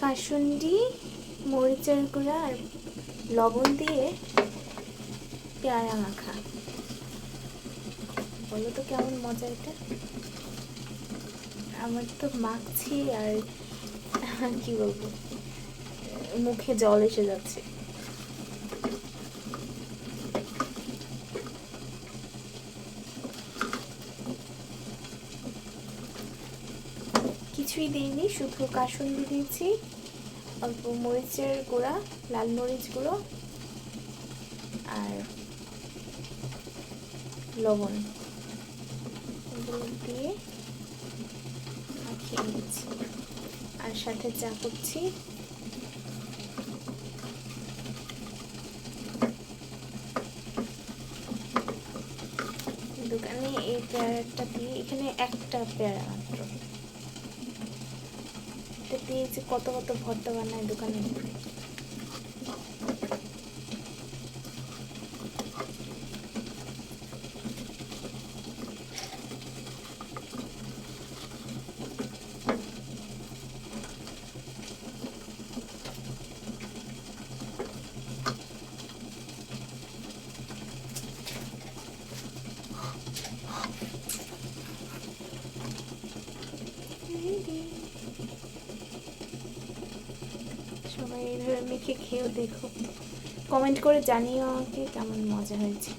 কাসুন্দি মরিচের গুঁড়া আর লবণ দিয়ে পেয়ারা মাখা। বলো তো কেমন মজা এটা? আমার তো মাখছি আর কি বলব? মুখে জল এসে যাচ্ছে। কিছুই দিইনি, শুধু কাসুন্দি দিয়েছি, অল্প মরিচের গুঁড়া, লাল মরিচ গুঁড়ো আর লবণ। দিয়ে মাখিয়ে নিচ্ছি। আর সাথে চা করছি। দোকানে এই পেয়ারাটা দিয়ে, এখানে একটা পেয়ারা মাত্র। দিয়ে যে কত কত ভর্তা বানায় দোকানে। সবাই এইভাবে মেখে খেয়েও দেখো। কমেন্ট করে জানিও আমাকে কেমন মজা হয়েছে।